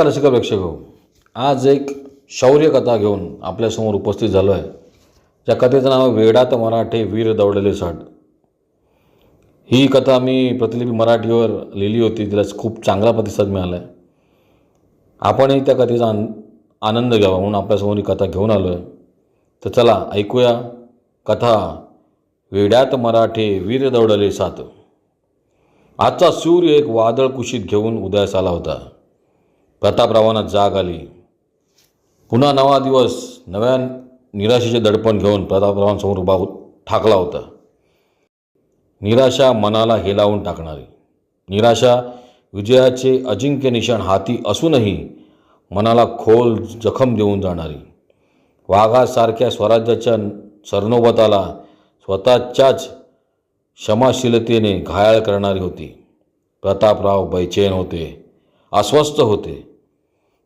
नमस्कार रसिक प्रेक्षक हो आज एक शौर्य कथा घेऊन आपल्यासमोर उपस्थित झालो आहे त्या कथेचं नाव वेडात मराठे वीर दौडले साठ ही कथा मी प्रतिलिपी मराठीवर लिहिली होती तिला खूप चांगला प्रतिसाद मिळाला आहे आपणही त्या कथेचा आन आनंद घ्यावा म्हणून आपल्यासमोर ही कथा घेऊन आलो आहे तर चला ऐकूया कथा वेड्यात मराठे वीर दौडले सात. आजचा सूर्य एक वादळ कुशीत घेऊन उदयास आला होता. प्रतापरावांना जाग आली. पुन्हा नवा दिवस नव्या निराशेचे दडपण घेऊन प्रतापरावांसमोर उभा ठाकला होता. निराशा मनाला हेलावून टाकणारी. निराशा विजयाचे अजिंक्य निशाण हाती असूनही मनाला खोल जखम देऊन जाणारी. वाघासारख्या स्वराज्याच्या सरनोबताला स्वतःच्याच क्षमाशीलतेने घायाळ करणारी होती. प्रतापराव बैचैन होते अस्वस्थ होते.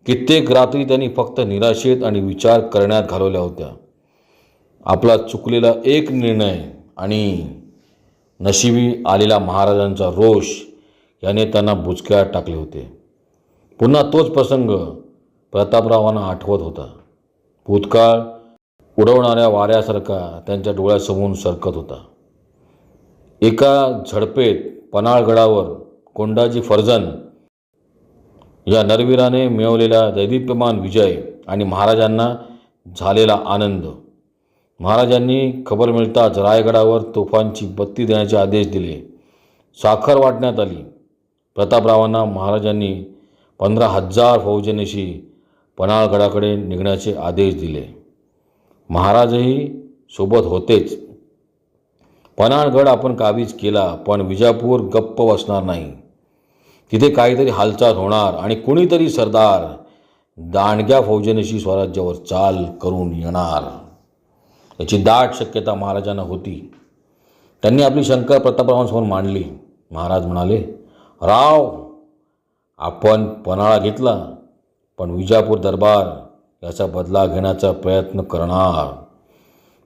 कित्येक रात्री त्यांनी फक्त निराशेत आणि विचार करण्यात घालवल्या होत्या. आपला चुकलेला एक निर्णय आणि नशिबी आलेला महाराजांचा रोष याने त्यांना बुचक्यात टाकले होते. पुन्हा तोच प्रसंग प्रतापरावांना आठवत होता. भूतकाळ उडवणाऱ्या वाऱ्यासारखा त्यांच्या डोळ्यासमोरून सरकत होता. एका झडपेत पनाळगडावर कोंडाजी फर्जन या नरवीराने मिळवलेला दैदिप्यमान विजय आणि महाराजांना झालेला आनंद. महाराजांनी खबर मिळताच रायगडावर तोफांची बत्ती देण्याचे आदेश दिले. साखर वाटण्यात आली. प्रतापरावांना महाराजांनी पंधरा हजार फौजनेशी पन्हाळगडाकडे निघण्याचे आदेश दिले. महाराजही सोबत होतेच. पन्हाळगड आपण काबीज केला पण विजापूर गप्प बसणार नाही. तिथे काहीतरी हालचाल होणार आणि कुणीतरी सरदार दांडग्या फौजेनेशी स्वराज्यावर चाल करून येणार. याची दाट शक्यता महाराजांना होती. त्यांनी आपली शंकर प्रतापरावांसमोर मांडली. महाराज म्हणाले राव आपण पन्हाळा घेतला पण विजापूर दरबार याचा बदला घेण्याचा प्रयत्न करणार.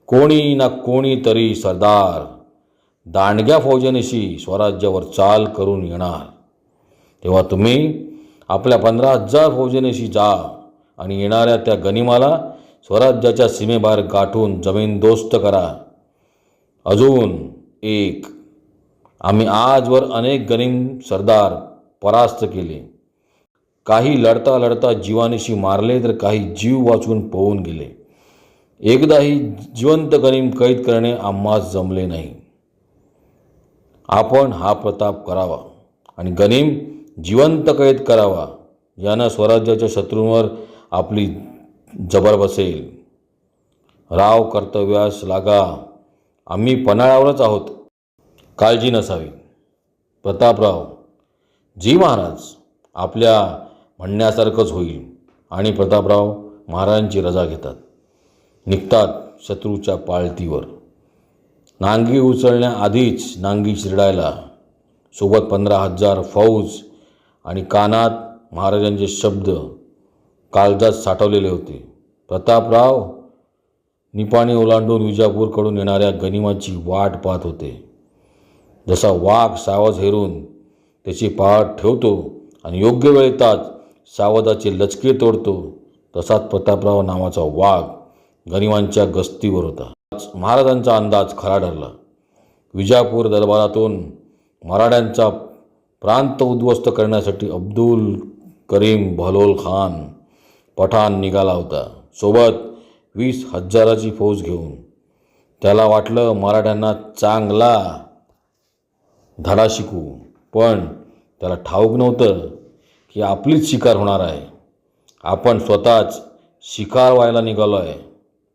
कोणी ना कोणीतरी सरदार दांडग्या फौजेनेशी स्वराज्यावर चाल करून येणार. तेव्हा तुम्ही आपल्या पंधरा हजार फौजेनेशी जा आणि येणाऱ्या त्या गनिमाला स्वराज्याच्या सीमेबाहेर गाठून जमीनदोस्त करा. अजून एक. आम्ही आजवर अनेक गनिम सरदार परास्त केले. काही लढता लढता जीवानिशी मारले तर काही जीव वाचून पळून गेले. एकदाही जिवंत गनिम कैद करणे आम्हास जमले नाही. आपण हा प्रताप करावा. आणि गनिम जिवंत कैद करावा. यानं स्वराज्याच्या शत्रूंवर आपली जबर बसेल. राव कर्तव्यास लागा. आम्ही पन्हाळ्यावरच आहोत. काळजी नसावी. प्रतापराव जी महाराज आपल्या म्हणण्यासारखंच होईल आणि प्रतापराव महाराजांची रजा घेतात. निघतात शत्रूच्या पाळतीवर नांगी उचलण्याआधीच नांगी चिरडायला. सोबत पंधरा हजार फौज आणि कानात महाराजांचे शब्द काळजात साठवलेले होते. प्रतापराव निपाणी ओलांडून विजापूरकडून येणाऱ्या गनिमाची वाट पाहत होते. जसा वाघ सावज हेरून त्याची पहाट ठेवतो आणि योग्य वेळ येताच सावधाचे लचके तोडतो तसाच प्रतापराव नावाचा वाघ गनिमांच्या गस्तीवर होता. महाराजांचा अंदाज खरा ठरला. विजापूर दरबारातून मराठ्यांचा प्रांत उद्ध्वस्त करण्यासाठी अब्दुल करीम भलोल खान पठाण निघाला होता. सोबत वीस हजाराची फौज घेऊन. त्याला वाटलं मराठ्यांना चांगला धडा शिकू पण त्याला ठाऊक नव्हतं की आपलीच शिकार होणार आहे. आपण स्वतःच शिकार व्हायला निघालो आहे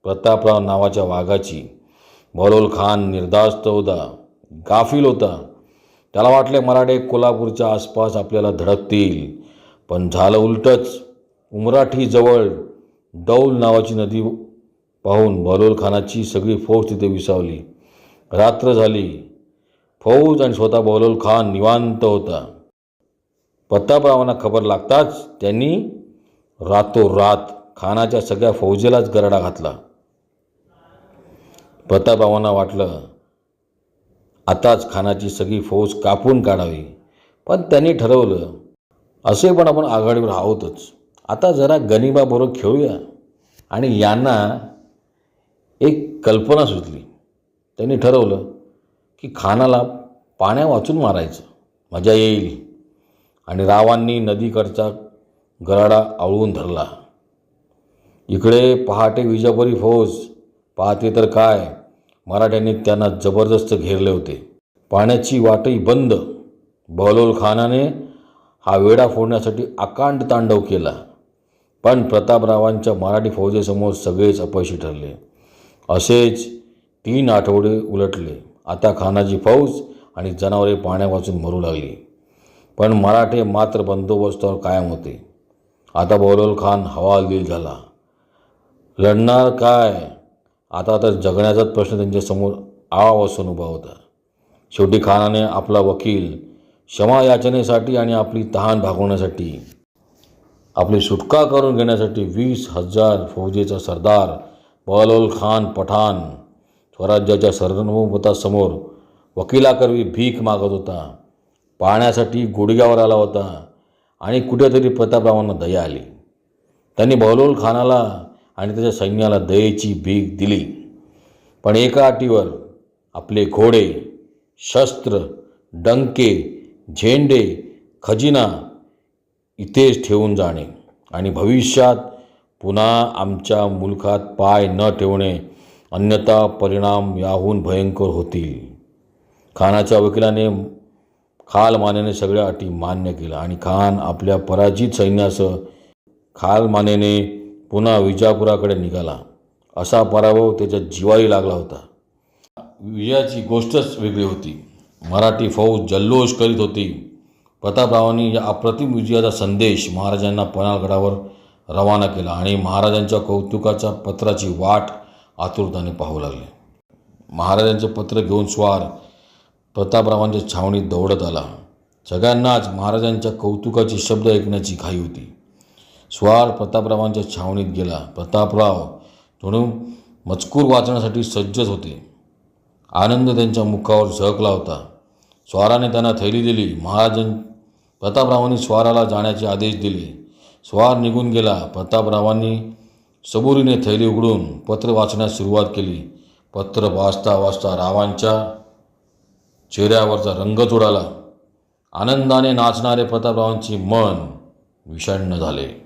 प्रतापराव नावाच्या वाघाची. बलोल खान निर्धास्त होता. गाफील होता. त्याला वाटले मराठे कोल्हापूरच्या आसपास आपल्याला धडकतील. पण झालं उलटंच. उमराठीजवळ डौल नावाची नदी पाहून बलोल खानाची सगळी फौज तिथे विसावली. रात्र झाली. फौज आणि स्वतः बलोल खान निवांत होता. प्रतापरावांना खबर लागताच त्यांनी रातोरात खानाच्या सगळ्या फौजेलाच गरडा घातला. प्रतापरावांना वाटलं आताच खानाची सगळी फौज कापून काढावी. पण त्यांनी ठरवलं असे पण आपण आघाडीवर आहोतच. आता जरा गनिबाबरोबर खेळूया. आणि यांना एक कल्पना सुचली. त्यांनी ठरवलं की खानाला पाण्या वाचून मारायचं. मजा येईल. आणि रावांनी नदीकडचा गराडा आवळून धरला. इकडे पहाटे विजापुरी फौज पाहते तर काय? मराठ्यांनी त्यांना जबरदस्त घेरले होते. पाण्याची वाटही बंद. बहलोल खानाने हा वेढा फोडण्यासाठी अकांड तांडव केला. पण प्रतापरावांच्या मराठी फौजेसमोर सगळेच अपयशी ठरले. असेच तीन आठवडे उलटले. आता खानाची फौज आणि जनावरे पाण्यापासून मरू लागली. पण मराठे मात्र बंदोबस्तावर कायम होते. आता बहलोल खान हवालदिल झाला. लढणार काय? आता तर जगण्याचाच प्रश्न त्यांच्यासमोर आव असून उभा होता. शेवटी खानाने आपला वकील क्षमा याचनेसाठी आणि आपली तहान भागवण्यासाठी आपली सुटका करून घेण्यासाठी वीस हजार फौजेचा सरदार बहलोल खान पठाण स्वराज्याच्या सार्वभौमत्वासमोर वकिलाकरवी भीक मागत होता. पाहण्यासाठी गुडघ्यावर आला होता आणि कुठेतरी प्रतापरावांना दया आली. त्यांनी बहलोल खानाला आणि त्याच्या सैन्याला दयेची भीक दिली. पण एका अटीवर आपले घोडे शस्त्र डंके झेंडे खजिना इथेच ठेवून जाणे आणि भविष्यात पुन्हा आमच्या मुलखात पाय न ठेवणे अन्यथा परिणाम याहून भयंकर होतील. खानाच्या वकिलाने खाल मानेने सगळ्या अटी मान्य केल्या आणि खान आपल्या पराजित सैन्यासह खालमानेने पुन्हा विजापुराकडे निघाला. असा पराभव त्याच्या जिवारी लागला होता. विजयाची गोष्टच वेगळी होती. मराठी फौज जल्लोष करीत होती. प्रतापरावांनी या अप्रतिम विजयाचा संदेश महाराजांना पनाळगडावर रवाना केला आणि महाराजांच्या कौतुकाच्या पत्राची वाट आतुरताने पाहू लागले. महाराजांचे पत्र घेऊन स्वार प्रतापरावांच्या छावणीत दौडत आला. सगळ्यांनाच महाराजांच्या कौतुकाचे शब्द ऐकण्याची घाई होती. स्वार प्रतापरावांच्या छावणीत गेला. प्रतापराव म्हणून मजकूर वाचण्यासाठी सज्जच होते. आनंद त्यांच्या मुखावर झळकला होता. स्वाराने त्यांना थैली दिली. महाराजां प्रतापरावांनी स्वाराला जाण्याचे आदेश दिले. स्वार निघून गेला. प्रतापरावांनी सबुरीने थैली उघडून पत्र वाचण्यास सुरुवात केली. पत्र वाचता वाचता रावांच्या चेहऱ्यावरचा रंगच उडाला आनंदाने नाचणारे प्रतापरावांची मन विषण्ण झाले.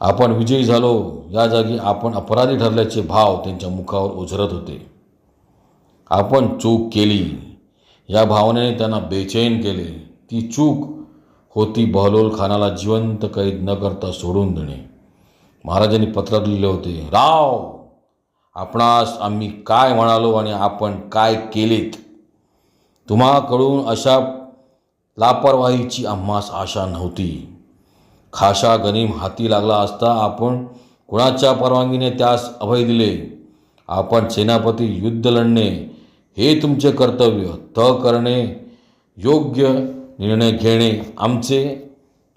आपण विजयी झालो. या जागी आपण अपराधी ठरल्याचे भाव त्यांच्या मुखावर ओझरत होते. आपण चूक केली. या भावनेने त्यांना बेचैन केले. ती चूक होती बहलोल खानाला जिवंत कैद न करता सोडून देणे. महाराजांनी पत्रात लिहिले होते राव आपणास आम्ही काय म्हणालो आणि आपण काय केलेत? तुम्हाकडून अशा लापरवाहीची आम्हास आशा नव्हती. खाशा गनीम हाती लागला असता आपण कुणाच्या परवानगीने त्यास अभय दिले? आपण सेनापती युद्ध लढणे हे तुमचे कर्तव्य. त करणे योग्य निर्णय घेणे आमचे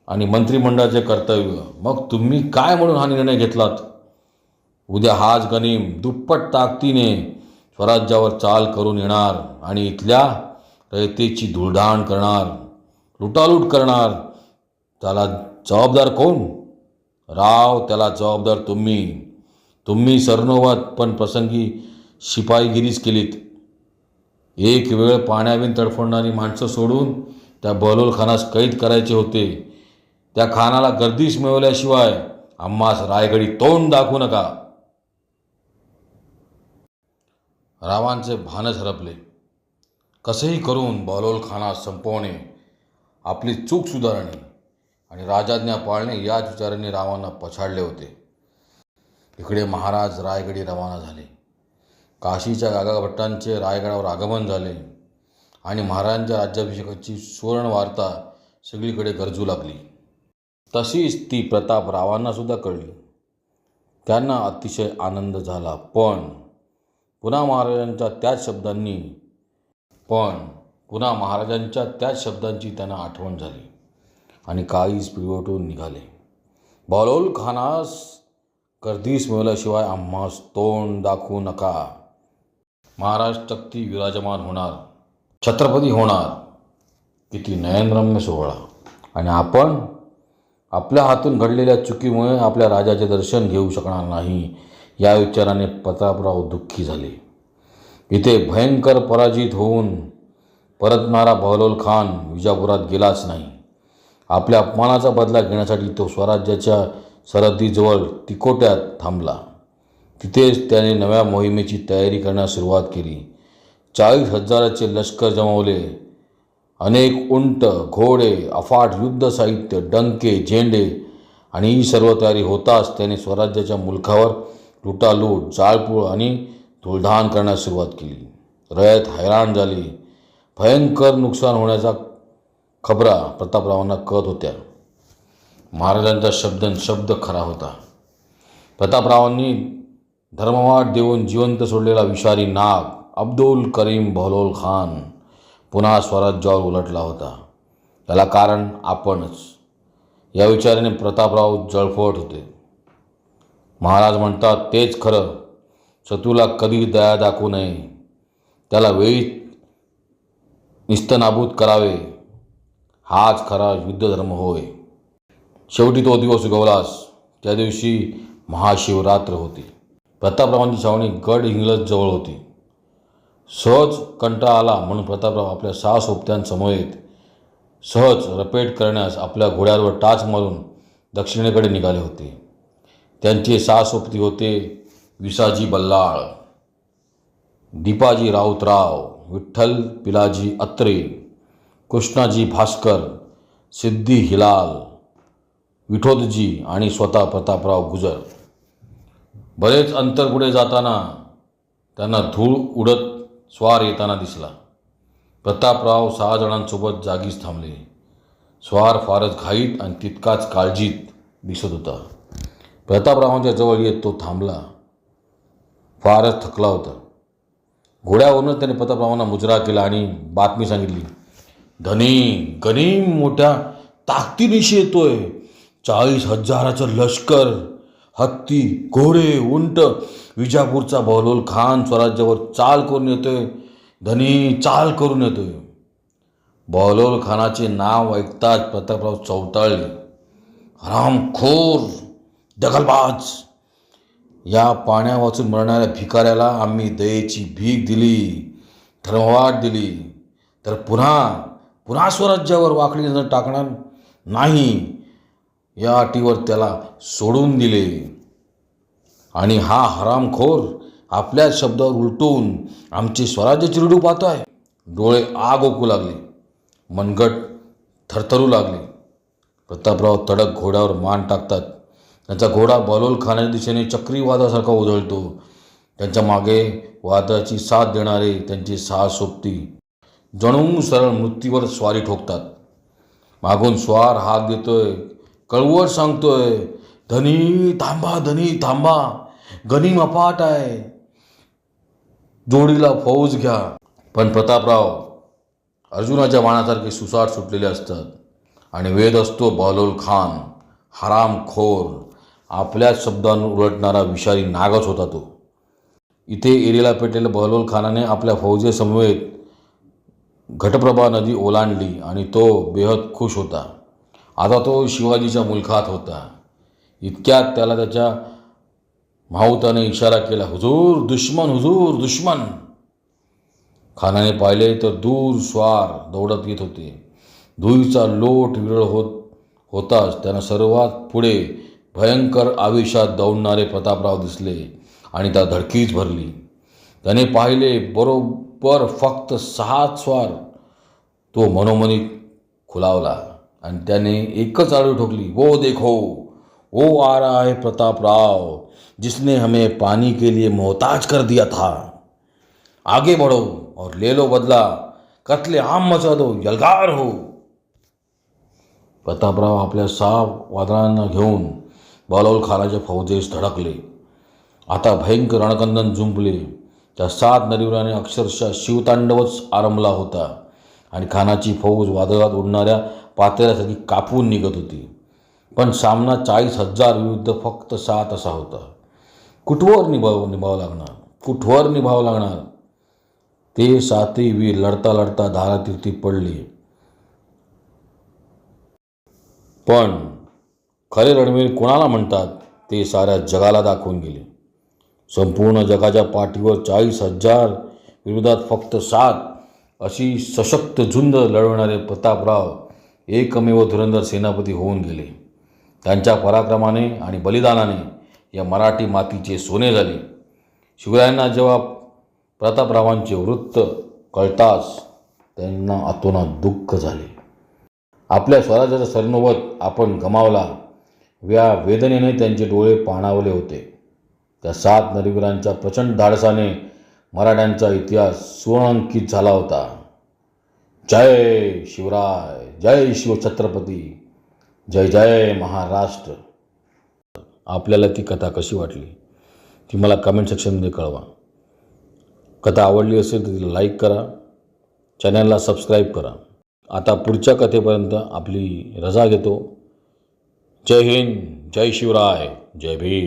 आणि मंत्रिमंडळाचे कर्तव्य. मग तुम्ही काय म्हणून हा निर्णय घेतलात? उद्या हाच गनीम दुप्पट ताकदीने स्वराज्यावर चाल करून येणार आणि इथल्या रयतेची धुळधाण करणार लुटालूट करणार. त्याला जबाबदार कोण? राव त्याला जबाबदार तुम्ही. तुम्ही सरनोवत पण प्रसंगी शिपाईगिरीच केलीत. एक वेळ पाण्याविन तडफडणारी माणसं सोडून त्या बहलोल खानास कैद करायचे होते. त्या खानाला गर्दीस मिळवल्याशिवाय आम्हास रायगडी तोंड दाखवू नका. रावांचे भानच हरपले. कसेही करून बहलोल खानास संपवणे आपली चूक सुधारणे. आणि राजाज्ञा पाळणे याच विचाराने रावांना पछाडले होते. इकडे महाराज रायगडी रवाना झाले. काशीच्या गागाभट्टांचे रायगडावर आगमन झाले आणि महाराजांच्या राज्याभिषेकाची सुवर्ण वार्ता सगळीकडे गरजू लागली. तशीच ती प्रताप रावांनासुद्धा कळली. त्यांना अतिशय आनंद झाला. पण पुन्हा महाराजांच्या त्याच शब्दांनी पण पुन्हा महाराजांच्या त्याच शब्दांची त्यांना आठवण झाली. आणि काळीच पिळवटून निघाले. बहलोल खानास गर्दीस मिळवल्याशिवाय आम्हास तोंड दाखवू नका. महाराज चक्ती विराजमान होणार. छत्रपती होणार. किती नयनरम्य सोहळा. आणि आपण आपल्या हातून घडलेल्या चुकीमुळे आपल्या राजाचे दर्शन घेऊ शकणार नाही. या विचाराने प्रतापराव दुःखी झाले. इथे भयंकर पराजित होऊन परतणारा बहलोल खान विजापुरात गेलाच नाही. आपल्या अपमानाचा बदला घेण्यासाठी तो स्वराज्याच्या सरहद्दीजवळ तिकोट्यात थांबला. तिथेच त्याने नव्या मोहिमेची तयारी करण्यास सुरुवात केली. चाळीस हजाराचे लष्कर जमवले. अनेक उंट घोडे अफाट युद्ध साहित्य डंके झेंडे आणि ही सर्व तयारी होताच त्याने स्वराज्याच्या मुलखावर लुटालूट जाळपूळ आणि धुळधाण करण्यास सुरुवात केली. रयत हैराण झाली. भयंकर नुकसान होण्याचा खबरा प्रतापरावांना कळत होत्या. महाराजांचा शब्द शब्द खरा होता. प्रतापरावांनी धर्मवाट देऊन जिवंत सोडलेला विषारी नाग अब्दुल करीम बहलोल खान पुन्हा स्वराज्यावर उलटला होता. त्याला कारण आपणच. या विचाराने प्रतापराव जळफळत होते. महाराज म्हणतात तेच खरं. शत्रूला कधी दया दाखवू नये. त्याला वेळी निस्तनाबूत करावे. हाच खरा युद्धधर्म होय. शेवटी तो दिवस उगवलास. त्या दिवशी महाशिवरात्र होती. प्रतापरावांची छावणी गड इंग्लज जवळ होती. सहज कंटाळा आला म्हणून प्रतापराव आपल्या सहा सोबत्यांसमवेत सहज रपेट करण्यास आपल्या घोड्यावर टाच मारून दक्षिणेकडे निघाले होते. त्यांचे सहा सोबती होते विसाजी बल्लाळ दीपाजी राऊतराव विठ्ठल पिलाजी अत्रे कृष्णाजी भास्कर सिद्धी हिलाल विठोदजी आणि स्वतः प्रतापराव गुजर. बरेच अंतर पुढे जाताना त्यांना धूळ उडत स्वार येताना दिसला. प्रतापराव सहा जणांसोबत जागीच थांबले. स्वार फारच घाईत आणि तितकाच काळजीत दिसत होता. प्रतापरावांच्या जवळ येत तो थांबला. फारच थकला होता. घोड्यावरूनच त्याने प्रतापरावांना मुजरा केला आणि बातमी सांगितली. धनी गनीम मोठ्या ताकदीनिशी येतोय चाळीस हजाराचं लष्कर हत्ती घोडे उंट विजापूरचा बहलोल खान स्वराज्यावर चाल करून येतोय. धनी चाल करून येतोय. बहलोल खानाचे नाव ऐकताच प्रतापराव चौताळले रामखोर दगलबाज या पाण्या वाचून मरणाऱ्या भिकाऱ्याला आम्ही दयेची भीक दिली धर्मवाट दिली. तर पुन्हा पुन्हा स्वराज्यावर वाकडी नजर टाकणार नाही. या अटीवर त्याला सोडून दिले. आणि हा हरामखोर आपल्या शब्दावर उलटून आमचे स्वराज्य चिरडू पाहतो आहे डोळे आग ओकू लागले. मनगट थरथरू लागले. प्रतापराव तडक घोड्यावर मान टाकतात. त्यांचा घोडा बलोल खाण्याच्या दिशेने चक्रीवादासारखा उधळतो त्यांच्या मागे वादाची साथ देणारे त्यांचे सहा सोबती जणू सरळ मृत्यूवर स्वारी ठोकतात. मागून स्वार हाक देतोय. कळवळ सांगतोय धनी थांबा धनी थांबा. गनीम अपाट आहे. जोडीला फौज घ्या. पण प्रतापराव अर्जुनाच्या बाणासारखे सुसाट सुटलेले असतात. आणि वेद असतो बहलोल खान हरामखोर आपल्याच शब्दांवर उलटणारा विषारी नागच होता तो. इथे एरीला पेटलेल्या बहलोल खानाने आपल्या फौजेसमवेत घटप्रभा नदी ओलांडली आणि तो बेहद खुश होता. आता तो शिवाजीच्या मुलखात होता. इतक्यात त्याला त्याच्या माहुताने इशारा केला हुजूर दुश्मन हुजूर दुश्मन. खानाने पाहिले तर दूर स्वार दौडत येत होते. धुईचा लोट विरळ होत होताच त्यानं सर्वात पुढे भयंकर आवेशात दौडणारे प्रतापराव दिसले आणि त्या धडकीच भरली. त्याने पाहिले बरोबर पर फक्त सहाच स्वार तो मनोमनी खुलावला आणि त्याने एकच आळू ठोकली वो देखो वो आ रहा है प्रतापराव जिसने हमें पानी के लिए मोहताज कर दिया था। आगे बढ़ो और ले लो बदला कतले आम मचा दो यलगार हो। प्रतापराव आपल्या सहा वादळांना घेऊन बालोल खानाच्या फौजेस धडकले. आता भयंकर रणकंदन जुंपले. त्या सात नदीवराने अक्षरशः शिवतांडवच आरंभला होता. आणि खानाची फौज वादळात उडणाऱ्या पातळ्यासाठी कापून निघत होती. पण सामना चाळीस हजार विरुद्ध फक्त सात असा होता. कुठवर निभाव निभावं लागणार? कुठवर निभावं लागणार? ते सातही वीर लढता लढता धारातीर्थी पडले. पण खरे रणवीर कोणाला म्हणतात? ते साऱ्या जगाला दाखवून गेले. संपूर्ण जगाच्या पाठीवर चाळीस हजार विरोधात फक्त सात अशी सशक्त झुंज लढवणारे प्रतापराव एकमेव धुरंधर सेनापती होऊन गेले. त्यांच्या पराक्रमाने आणि बलिदानाने या मराठी मातीचे सोने झाले. शिवरायांना जेव्हा प्रतापरावांचे वृत्त कळताच त्यांना अतोनात दुःख झाले. आपल्या स्वराज्याचा सरनोबत आपण गमावला. या वेदनेने त्यांचे डोळे पाणावले होते. त्या सात नरवीरांच्या प्रचंड धाडसाने मराठ्यांचा इतिहास सुवर्णांकित झाला होता. जय शिवराय जय शिवछत्रपती जय जय महाराष्ट्र. आपल्याला ती कथा कशी वाटली? ती मला कमेंट सेक्शनमध्ये कळवा. कथा आवडली असेल तर तिला लाईक करा. चॅनलला सबस्क्राईब करा. आता पुढच्या कथेपर्यंत आपली रजा घेतो. जय हिंद जय शिवराय जय भीम.